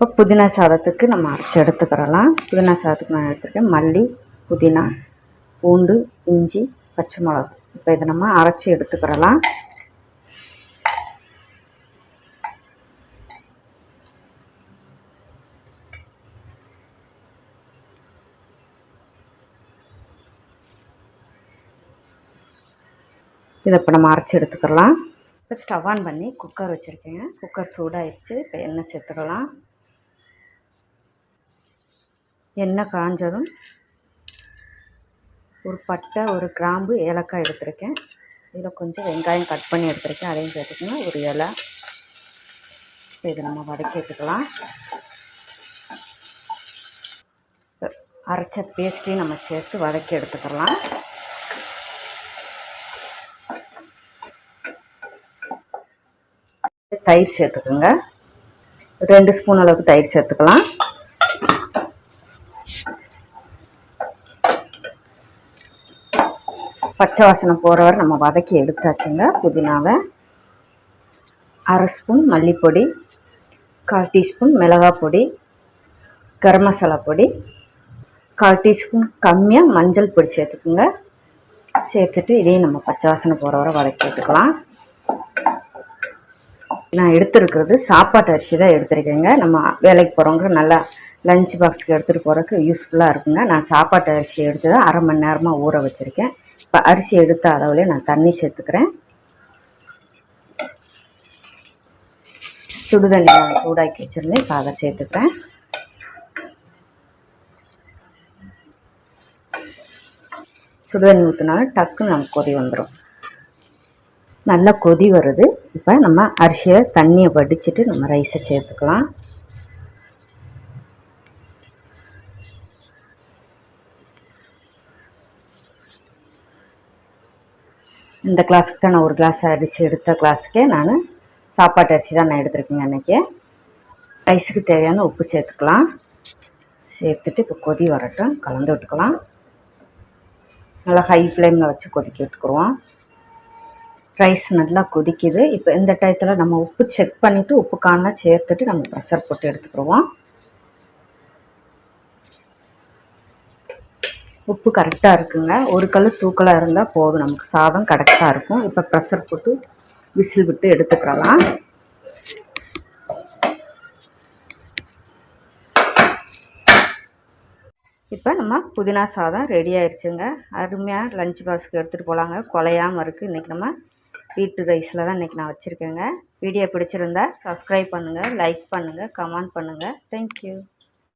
இப்போ புதினா சாதத்துக்கு நம்ம அரைச்சி எடுத்துக்கிறலாம். புதினா சாதத்துக்கு நான் எடுத்துருக்கேன் மல்லி புதினா பூண்டு இஞ்சி பச்சை மிளகா. இப்போ இதை நம்ம அரைச்சி எடுத்துக்கிறலாம். இதை இப்போ நம்ம அரைச்சி எடுத்துக்கிறலாம். இப்போ ஸ்டவ் ஆன் பண்ணி குக்கர் வச்சுருக்கேங்க குக்கர் சூடாகிடுச்சு இப்போ எண்ணெய் சேர்த்துக்கலாம். எண்ணெய் காஞ்சதும் ஒரு பட்டை ஒரு கிராம்பு ஏலக்காய் எடுத்திருக்கேன். இதில் கொஞ்சம் வெங்காயம் கட் பண்ணி எடுத்திருக்கேன். அதையும் சேர்த்துக்கணும். ஒரு இலை. இதை நம்ம வதக்கி எடுத்துக்கலாம். அரைச்ச பேஸ்ட்டையும் நம்ம சேர்த்து வதக்கி எடுத்துக்கலாம். தயிர் சேர்த்துக்கோங்க. ரெண்டு ஸ்பூன் அளவுக்கு தயிர் சேர்த்துக்கலாம். பச்சை வாசனை போகிற வரை நம்ம வதக்கி எடுத்தாச்சுங்க. புதினாவை அரை ஸ்பூன் மல்லிப்பொடி கால் டீஸ்பூன் மிளகாய் பொடி கரம் மசாலா பொடி கால் டீஸ்பூன் கம்மியாக மஞ்சள் பொடி சேர்த்துக்குங்க. சேர்த்துட்டு இதையும் நம்ம பச்சை வாசனை போகிற வரை வதக்கி எடுத்துக்கலாம். நான் எடுத்துருக்கிறது சாப்பாட்டு அரிசி தான் எடுத்துருக்கேங்க. நம்ம வேலைக்கு போகிறவங்க நல்லா லஞ்ச் பாக்ஸுக்கு எடுத்துகிட்டு போகிறதுக்கு யூஸ்ஃபுல்லாக இருக்குங்க. நான் சாப்பாட்டு அரிசி எடுத்து தான் அரை மணி நேரமாக ஊற வச்சுருக்கேன். இப்போ அரிசி எடுத்த அளவுலேயே நான் தண்ணி சேர்த்துக்கிறேன். சுடு தண்ணி நான் சூடாக்கி வச்சுருந்தேன். இப்போ அதை சேர்த்துக்கிறேன். சுடு தண்ணி ஊற்றினாலும் டக்குன்னு நமக்கு கொதி வந்துடும் நல்லா கொதி வருது. இப்போ நம்ம அரிசியை தண்ணியை வடிச்சிட்டு நம்ம ரைஸை சேர்த்துக்கலாம். இந்த கிளாஸுக்கு தான் நான் ஒரு கிளாஸ் அரிசி எடுத்த கிளாஸுக்கே நான் சாப்பாட்டு அரிசி தான் நான் எடுத்திருக்கேங்க அன்றைக்கி ரைஸுக்கு தேவையான உப்பு சேர்த்துக்கலாம். சேர்த்துட்டு இப்போ கொதி வரட்டும். கலந்து விட்டுக்கலாம். நல்லா ஹை ஃப்ளேமில் வச்சு கொதிக்க விட்டுக்குருவோம். ரைஸ் நல்லா கொதிக்குது. இப்போ இந்த டயத்தில் நம்ம உப்பு செக் பண்ணிவிட்டு உப்பு காண சேர்த்துட்டு நம்ம ப்ரெஷர் போட்டு எடுத்துக்கிடுவோம் உப்பு கரெக்டாக இருக்குங்க. ஒரு கல் தூக்கலாக இருந்தால் போதும். நமக்கு சாதம் கரெக்டாக இருக்கும். இப்போ ப்ரெஷர் போட்டு விசில் விட்டு எடுத்துக்கலாம். இப்போ நம்ம புதினா சாதம் ரெடி ஆயிடுச்சுங்க அருமையாக லஞ்ச் பாக்ஸுக்கு எடுத்துகிட்டு போகலாங்க குலையாமல் இருக்குது இன்றைக்கி நம்ம வீட்டு ரைஸில் தான் இன்றைக்கி நான் வச்சுருக்கேங்க. வீடியோ பிடிச்சிருந்தா சப்ஸ்கிரைப் பண்ணுங்கள் லைக் பண்ணுங்கள் கமெண்ட் பண்ணுங்கள் தேங்க்யூ